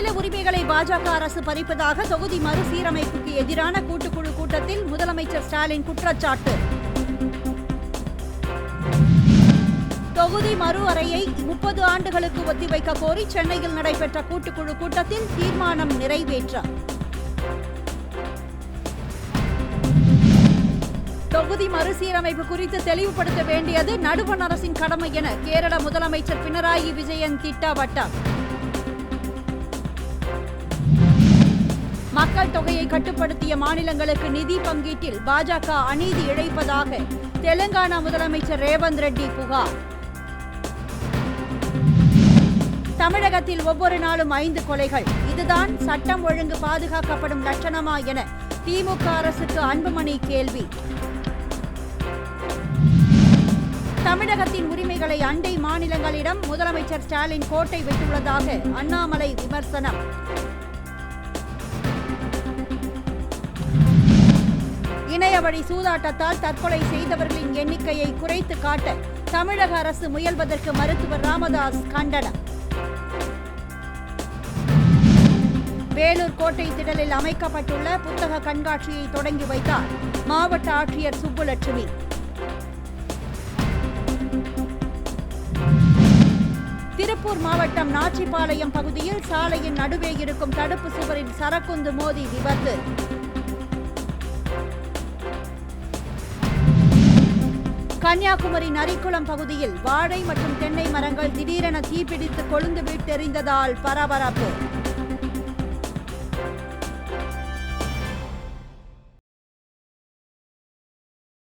மாநில உரிமைகளை பாஜக அரசு பறிப்பதாக தொகுதி மறுசீரமைப்புக்கு எதிரான கூட்டுக்குழு கூட்டத்தில் முதலமைச்சர் ஸ்டாலின் குற்றச்சாட்டு. தொகுதி மறு அறையை முப்பது ஆண்டுகளுக்கு ஒத்திவைக்க கோரி சென்னையில் நடைபெற்ற கூட்டுக்குழு கூட்டத்தில் தீர்மானம் நிறைவேற்றம் தொகுதி மறுசீரமைப்பு குறித்து தெளிவுபடுத்த வேண்டியது நடுவண் அரசின் கடமை என கேரள முதலமைச்சர் பினராயி விஜயன் திட்டவட்டம். மக்கள் தொகையை கட்டுப்படுத்திய மாநிலங்களுக்கு நிதி பங்கீட்டில் பாஜக அநீதி இழைப்பதாக தெலுங்கானா முதலமைச்சர் ரேவந்த் ரெட்டி புகார். தமிழகத்தில் ஒவ்வொரு நாளும் ஐந்து கொலைகள். இதுதான் சட்டம் ஒழுங்கு பாதுகாக்கப்படும் லட்சணமா என திமுக அரசுக்கு அன்புமணி கேள்வி. தமிழகத்தின் உரிமைகளை அண்டை மாநிலங்களிடம் முதலமைச்சர் ஸ்டாலின் கோட்டை விட்டுள்ளதாக அண்ணாமலை விமர்சனம். இணைய வழி சூதாட்டத்தால் தற்கொலை செய்தவர்களின் எண்ணிக்கையை குறைத்து காட்ட தமிழக அரசு முயல்வதற்கு மருத்துவர் ராமதாஸ் கண்டனம். வேலூர் கோட்டை திடலில் அமைக்கப்பட்டுள்ள புத்தக கண்காட்சியை தொடங்கி வைத்தார் மாவட்ட ஆட்சியர் சுப்புலட்சுமி. திருப்பூர் மாவட்டம் நாச்சிபாளையம் பகுதியில் சாலையின் நடுவே இருக்கும் தடுப்பு சுவரில் சரக்குந்து மோதி விபத்து. கன்னியாகுமரி நரிக்குளம் பகுதியில் வாழை மற்றும் தென்னை மரங்கள் திடீரென தீப்பிடித்து கொழுந்து வீட்டெறிந்ததால் பரபரப்பு.